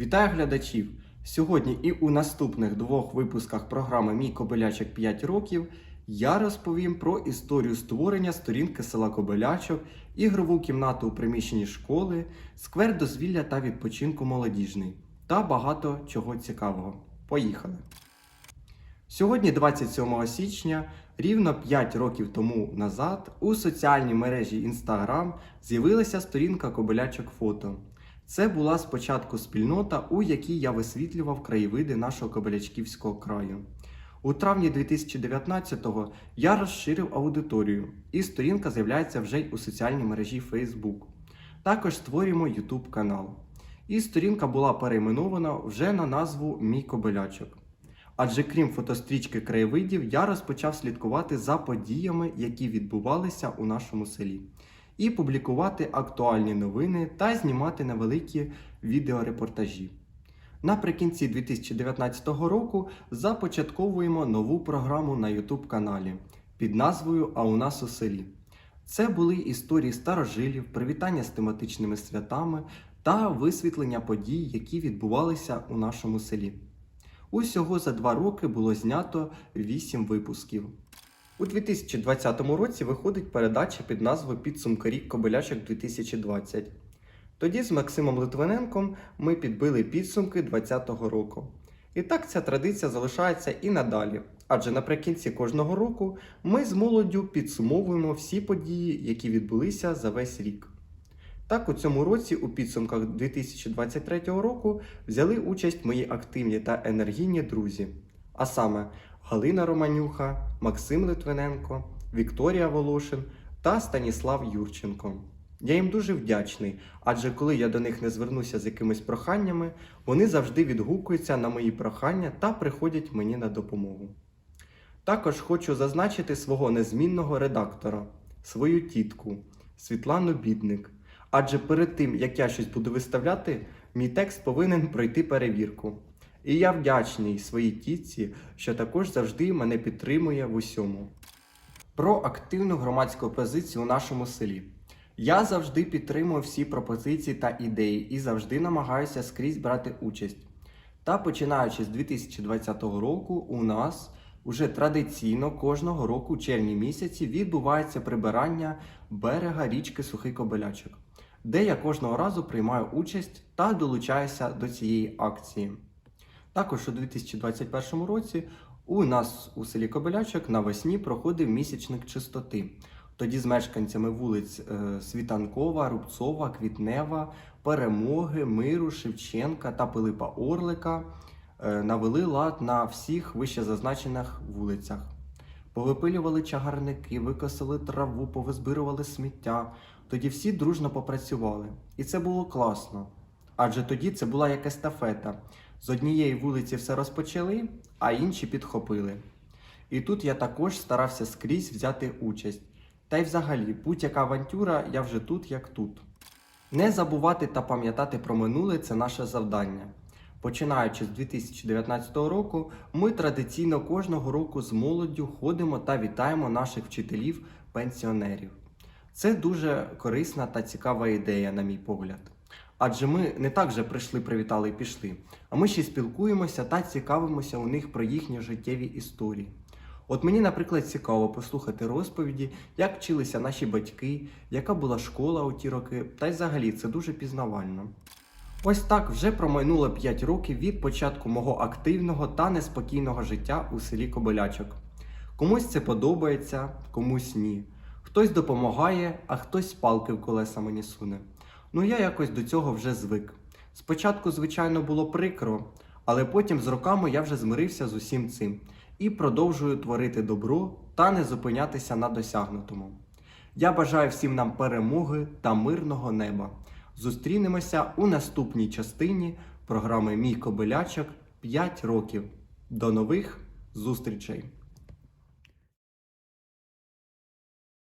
Вітаю глядачів! Сьогодні і у наступних двох випусках програми Мій Кобилячок 5 років я розповім про історію створення сторінки села Кобилячок, ігрову кімнату у приміщенні школи, сквер дозвілля та відпочинку молодіжний та багато чого цікавого. Поїхали! Сьогодні, 27 січня, рівно 5 років тому назад, у соціальній мережі Instagram з'явилася сторінка Кобилячок Фото. Це була спочатку спільнота, у якій я висвітлював краєвиди нашого Кобилячківського краю. У травні 2019-го я розширив аудиторію, і сторінка з'являється вже й у соціальній мережі Facebook. Також створюємо YouTube канал. І сторінка була перейменована вже на назву Мій Кобилячок. Адже крім фотострічки краєвидів, я розпочав слідкувати за подіями, які відбувалися у нашому селі, і публікувати актуальні новини та знімати невеликі відеорепортажі. Наприкінці 2019 року започатковуємо нову програму на YouTube каналі під назвою А у нас у селі. Це були історії старожилів, привітання з тематичними святами та висвітлення подій, які відбувалися у нашому селі. Усього за два роки було знято 8 випусків. У 2020 році виходить передача під назвою Підсумки рік Кобилячок 2020. Тоді з Максимом Литвиненком ми підбили підсумки 2020 року. І так ця традиція залишається і надалі, адже наприкінці кожного року ми з молоддю підсумовуємо всі події, які відбулися за весь рік. Так, у цьому році, у підсумках 2023 року, взяли участь мої активні та енергійні друзі, а саме Галина Романюха, Максим Литвиненко, Вікторія Волошин та Станіслав Юрченко. Я їм дуже вдячний, адже коли я до них не звернуся з якимись проханнями, вони завжди відгукуються на мої прохання та приходять мені на допомогу. Також хочу зазначити свого незмінного редактора, свою тітку Світлану Бідник. Адже перед тим, як я щось буду виставляти, мій текст повинен пройти перевірку. І я вдячний своїй тітці, що також завжди мене підтримує в усьому. Про активну громадську позицію у нашому селі. Я завжди підтримую всі пропозиції та ідеї і завжди намагаюся скрізь брати участь. Та починаючи з 2020 року, у нас уже традиційно кожного року, у червні місяці, відбувається прибирання берега річки Сухий Кобилячок, де я кожного разу приймаю участь та долучаюся до цієї акції. Також у 2021 році у нас у селі Кобилячок навесні проходив місячник чистоти. Тоді з мешканцями вулиць е, Світанкова, Рубцова, Квітнева, Перемоги, Миру, Шевченка та Пилипа Орлика е, навели лад на всіх вищезазначених вулицях. Повипилювали чагарники, викосили траву, повизбирували сміття. Тоді всі дружно попрацювали. І це було класно. Адже тоді це була як естафета. З однієї вулиці все розпочали, а інші підхопили. І тут я також старався скрізь взяти участь. Та й взагалі, будь-яка авантюра, я вже тут, як тут. Не забувати та пам'ятати про минуле це наше завдання. Починаючи з 2019 року, ми традиційно кожного року з молоддю ходимо та вітаємо наших вчителів-пенсіонерів. Це дуже корисна та цікава ідея, на мій погляд. Адже ми не так же прийшли, привітали і пішли, а ми ще спілкуємося та цікавимося у них про їхні життєві історії. От мені, наприклад, цікаво послухати розповіді, як вчилися наші батьки, яка була школа у ті роки, та й взагалі це дуже пізнавально. Ось так вже промайнуло 5 років від початку мого активного та неспокійного життя у селі Кобилячок. Комусь це подобається, комусь ні. Хтось допомагає, а хтось палки в колеса мені суне. Ну я якось до цього вже звик. Спочатку, звичайно, було прикро, але потім з роками я вже змирився з усім цим і продовжую творити добро та не зупинятися на досягнутому. Я бажаю всім нам перемоги та мирного неба. Зустрінемося у наступній частині програми Мій Кобилячок 5 років. До нових зустрічей!